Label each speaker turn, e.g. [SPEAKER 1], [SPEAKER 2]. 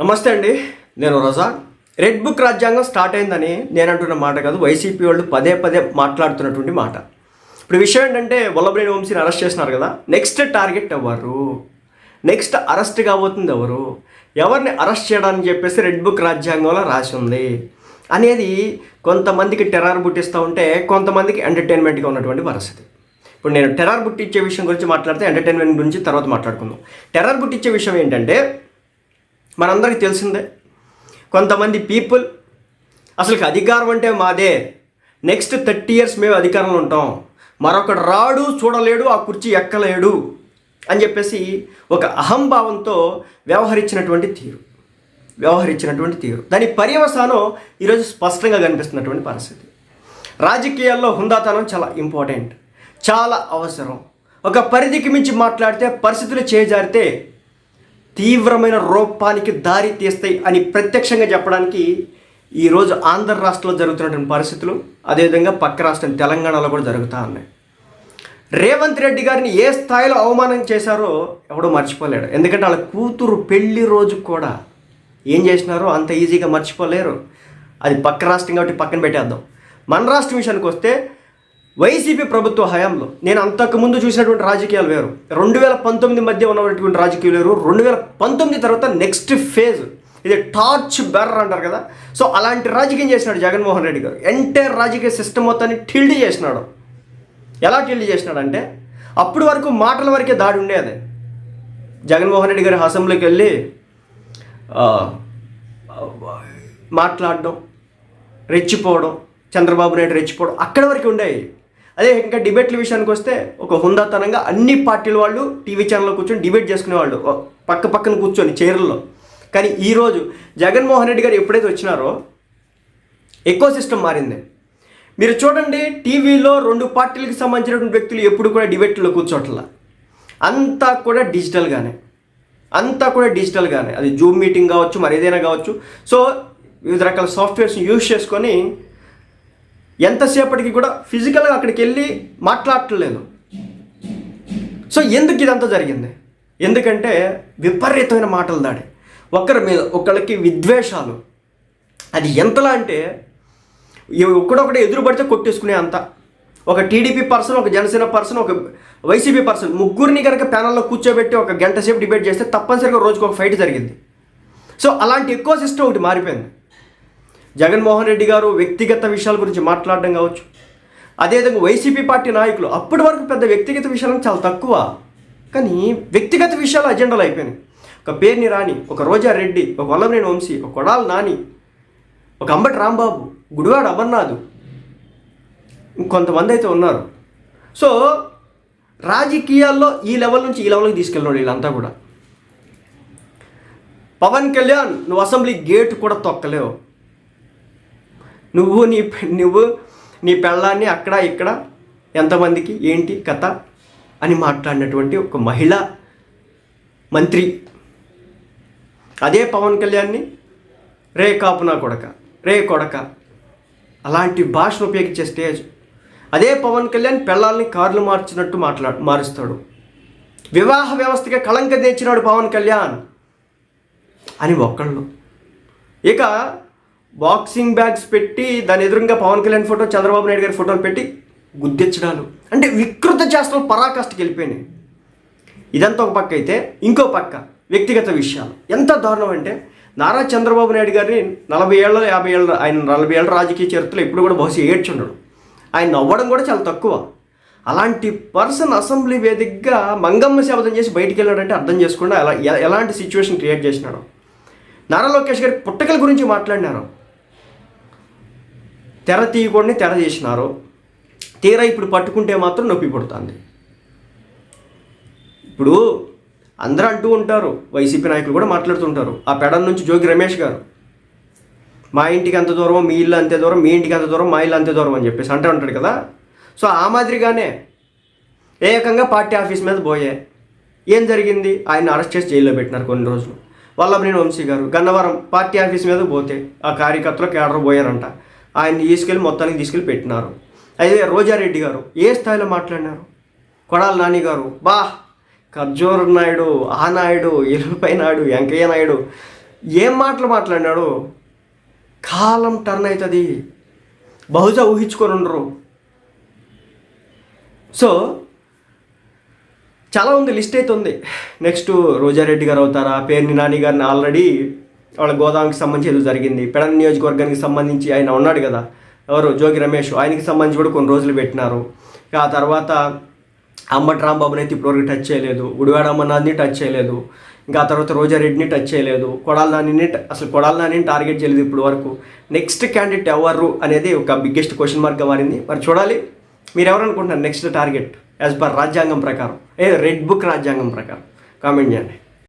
[SPEAKER 1] నమస్తే అండి. నేను రజా. రెడ్ బుక్ రాజ్యాంగం స్టార్ట్ అయిందని నేను అంటున్న మాట కాదు వైసీపీ వాళ్ళు పదే పదే మాట్లాడుతున్నటువంటి మాట. ఇప్పుడు విషయం ఏంటంటే వల్లభనేని వంశీని అరెస్ట్ చేసినారు కదా నెక్స్ట్ టార్గెట్ ఎవరు? నెక్స్ట్ అరెస్ట్ కాబోతుంది ఎవరు? ఎవరిని అరెస్ట్ చేయడానికి చెప్పేసి రెడ్ బుక్ రాజ్యాంగంలో రాసి ఉంది. అనేది కొంతమందికి టెర్రర్ పుట్టిస్తూ ఉంటే కొంతమందికి ఎంటర్టైన్మెంట్గా ఉన్నటువంటి పరిస్థితి. ఇప్పుడు నేను టెర్రర్ బుట్టిచ్చే విషయం గురించి మాట్లాడితే ఎంటర్టైన్మెంట్ గురించి తర్వాత మాట్లాడుకుందాం. టెర్రర్ బుట్టిచ్చే విషయం ఏంటంటే మనందరికీ తెలిసిందే. కొంతమంది పీపుల్ అసలుకి అధికారం అంటే మాదే. నెక్స్ట్ థర్టీ ఇయర్స్ మేము అధికారంలో ఉంటాం. మరొకడు రాడు చూడలేడు ఆ కుర్చీ ఎక్కలేడు అని చెప్పేసి ఒక అహంభావంతో వ్యవహరించినటువంటి తీరు. వ్యవహరించినటువంటి తీరు. దాని పర్యవసానం ఈరోజు స్పష్టంగా కనిపిస్తున్నటువంటి పరిస్థితి. రాజకీయాల్లో హుందాతనం చాలా ఇంపార్టెంట్. చాలా అవసరం. ఒక పరిధికి మించి మాట్లాడితే పరిస్థితులు చేజారితే తీవ్రమైన రూపానికి దారి తీస్తాయి అని ప్రత్యక్షంగా చెప్పడానికి ఈరోజు ఆంధ్ర రాష్ట్రంలో జరుగుతున్నటువంటి పరిస్థితులు అదేవిధంగా పక్క రాష్ట్రం తెలంగాణలో కూడా జరుగుతూ ఉన్నాయి. రేవంత్ రెడ్డి గారిని ఏ స్థాయిలో అవమానం చేశారో ఎవడో మర్చిపోలేడు. ఎందుకంటే వాళ్ళ కూతురు పెళ్ళి రోజు కూడా ఏం చేసినారో అంత ఈజీగా మర్చిపోలేరు. అది పక్క రాష్ట్రం కాబట్టి పక్కన పెట్టేద్దాం. మన రాష్ట్రం విషయానికి వస్తే వైసీపీ ప్రభుత్వ హయాంలో నేను అంతకుముందు చూసినటువంటి రాజకీయాలు వేరు. రెండు వేల పంతొమ్మిది మధ్య ఉన్నటువంటి రాజకీయాలు వేరు. రెండు వేల పంతొమ్మిది తర్వాత నెక్స్ట్ ఫేజ్ ఇది టార్చ్ బెర్రర్ అంటారు కదా. సో అలాంటి రాజకీయం చేసినాడు జగన్మోహన్ రెడ్డి గారు. ఎంటైర్ రాజకీయ సిస్టమ్ మొత్తాన్ని టిల్డ్ చేసినాడు. ఎలా టిల్డ్ చేసినాడంటే అప్పటి వరకు మాటల వరకే దాడి ఉండేది. జగన్మోహన్ రెడ్డి గారి అసెంబ్లీకి వెళ్ళి మాట్లాడడం రెచ్చిపోవడం చంద్రబాబు నాయుడు రెచ్చిపోవడం అక్కడి వరకు ఉండేవి. అదే ఇంకా డిబేట్ల విషయానికి వస్తే ఒక హుందాతనంగా అన్ని పార్టీల వాళ్ళు టీవీ ఛానల్లో కూర్చొని డిబేట్ చేసుకునేవాళ్ళు పక్క పక్కన కూర్చొని చైర్లలో. కానీ ఈరోజు జగన్మోహన్ రెడ్డి గారు ఎప్పుడైతే వచ్చినారో ఎక్కువ సిస్టమ్ మారింది. మీరు చూడండి టీవీలో రెండు పార్టీలకు సంబంధించినటువంటి వ్యక్తులు ఎప్పుడు కూడా డిబేట్లో కూర్చోట్లా. అంతా కూడా డిజిటల్గానే అంతా కూడా డిజిటల్గానే అది జూమ్ మీటింగ్ కావచ్చు మరి ఏదైనా కావచ్చు. సో వివిధ రకాల సాఫ్ట్వేర్స్ యూజ్ చేసుకొని ఎంతసేపటికి కూడా ఫిజికల్గా అక్కడికి వెళ్ళి మాట్లాడట్లేదు. సో ఎందుకు ఇదంతా జరిగింది? ఎందుకంటే విపరీతమైన మాటలు దాడి. ఒకరి మీద ఒకళ్ళకి విద్వేషాలు. అది ఎంతలా అంటే ఒకడొకటి ఒక్కడొకటి ఎదురు పడితే కొట్టేసుకునే అంత. ఒక టీడీపీ పర్సన్ ఒక జనసేన పర్సన్ ఒక వైసీపీ పర్సన్ ముగ్గురిని కనుక ప్యానల్లో కూర్చోబెట్టి ఒక గంట సేపు డిబేట్ చేస్తే తప్పనిసరిగా రోజుకు ఒక ఫైట్ జరిగింది. సో అలాంటి ఎక్కువ సిస్టమ్ ఒకటి మారిపోయింది. జగన్మోహన్ రెడ్డి గారు వ్యక్తిగత విషయాల గురించి మాట్లాడడం కావచ్చు. అదేవిధంగా వైసీపీ పార్టీ నాయకులు అప్పటి వరకు పెద్ద వ్యక్తిగత విషయాలు చాలా తక్కువ. కానీ వ్యక్తిగత విషయాలు అజెండాలు అయిపోయినాయి. ఒక పేర్ని రాని ఒక రోజా రెడ్డి ఒక వల్లభనేని వంశీ ఒక కొడాల నాని ఒక అంబటి రాంబాబు గుడివాడ అమర్నాథ్ ఇంకొంతమంది అయితే ఉన్నారు. సో రాజకీయాల్లో ఈ లెవెల్ నుంచి ఈ లెవెల్కి తీసుకెళ్ళినాడు వీళ్ళంతా కూడా. పవన్ కళ్యాణ్ నువ్వు అసెంబ్లీ గేట్ కూడా తొక్కలేవు. నువ్వు నీ నువ్వు నీ పెళ్ళాన్ని అక్కడ ఇక్కడ ఎంతమందికి ఏంటి కథ అని మాట్లాడినటువంటి ఒక మహిళ మంత్రి. అదే పవన్ కళ్యాణ్ని రే కాపునా కొడక రే కొడక అలాంటి భాషను ఉపయోగించే స్టేజ్. అదే పవన్ కళ్యాణ్ పెళ్ళాలని కార్లు మార్చినట్టు మాట్లా మారుస్తాడు. వివాహ వ్యవస్థకి కళంక తెచ్చినాడు పవన్ కళ్యాణ్ అని ఒక్కళ్ళు. ఇక బాక్సింగ్ బ్యాగ్స్ పెట్టి దాని ఎదురుగా పవన్ కళ్యాణ్ ఫోటో చంద్రబాబు నాయుడు గారి ఫోటోలు పెట్టి గుద్దెచ్చడాలు. అంటే వికృత చేష్టలు పరాకాష్ఠకి వెళ్ళిపోయినాయి. ఇదంతా ఒక పక్క అయితే ఇంకో పక్క వ్యక్తిగత విషయాలు. ఎంత దారుణం అంటే నారా చంద్రబాబు నాయుడు గారిని నలభై ఏళ్ళ యాభై ఏళ్ళ ఆయన నలభై ఏళ్ళ రాజకీయ చరిత్రలో ఎప్పుడు కూడా బహుశా ఏడ్చుండడు. ఆయన నవ్వడం కూడా చాలా తక్కువ. అలాంటి పర్సన్ అసెంబ్లీ వేదికగా మంగమ్మ శబ్దం చేసి బయటికి వెళ్ళాడంటే అర్థం చేసుకుండా ఎలా ఎలాంటి సిచ్యువేషన్ క్రియేట్ చేసినాడు. నారా లోకేష్ గారి పుట్టకల గురించి మాట్లాడినారు. తెర తీయకూడని తెర చేసినారు తీరా ఇప్పుడు పట్టుకుంటే మాత్రం నొప్పి పుడుతుంది. ఇప్పుడు అందరూ అంటూ ఉంటారు వైసీపీ నాయకులు కూడా మాట్లాడుతుంటారు ఆ పెడల నుంచి జోగి రమేష్ గారు మా ఇంటికి అంత దూరం మీ ఇల్లు అంతే దూరం మీ ఇంటికి అంత దూరం మా ఇల్లు అంతే దూరం అని చెప్పేసి అంటూ ఉంటాడు కదా. సో ఆ మాదిరిగానే ఏకంగా పార్టీ ఆఫీస్ మీద పోయే ఏం జరిగింది? ఆయన అరెస్ట్ చేసి జైల్లో పెట్టినారు కొన్ని రోజులు. వల్లభనేని వంశీ గారు గన్నవరం పార్టీ ఆఫీస్ మీద పోతే ఆ కార్యకర్తలు కేడర్ పోయారంట. ఆయన్ని తీసుకెళ్ళి మొత్తానికి తీసుకెళ్ళి పెట్టినారు. అయితే రోజారెడ్డి గారు ఏ స్థాయిలో మాట్లాడినారు? కొడాల నాని గారు బా ఖర్జూర్ నాయుడు ఆ నాయుడు ఎల్లుపై నాయుడు వెంకయ్య నాయుడు ఏం మాటలు మాట్లాడినాడు? కాలం టర్న్ అవుతుంది. బహుశా ఊహించుకొని ఉండరు. సో చాలా ఉంది లిస్ట్ అయితే ఉంది. నెక్స్ట్ రోజారెడ్డి గారు అవుతారా? పేర్ని నాని గారిని ఆల్రెడీ వాళ్ళ గోదావరికి సంబంధించి ఏదో జరిగింది. పెడన్ నియోజకవర్గానికి సంబంధించి ఆయన ఉన్నాడు కదా. ఎవరు? జోగి రమేష్. ఆయనకి సంబంధించి కూడా కొన్ని రోజులు పెట్టినారు. ఇక ఆ తర్వాత అంబటి రాంబాబుని అయితే ఇప్పటివరకు టచ్ చేయలేదు. గుడివాడ అమ్మనాథ్ని టచ్ చేయలేదు. ఇంకా ఆ తర్వాత రోజారెడ్డిని టచ్ చేయలేదు. కొడాల నానిని అసలు కొడాల నానిని టార్గెట్ చేయలేదు ఇప్పుడు వరకు. నెక్స్ట్ క్యాండిడేట్ ఎవరు అనేది ఒక బిగ్గెస్ట్ క్వశ్చన్ మార్క్గా మారింది. మరి చూడాలి. మీరు ఎవరనుకుంటున్నారు నెక్స్ట్ టార్గెట్ యాజ్ పర్ రాజ్యాంగం ప్రకారం. ఏ రెడ్ బుక్ రాజ్యాంగం ప్రకారం. కామెంట్ చేయండి.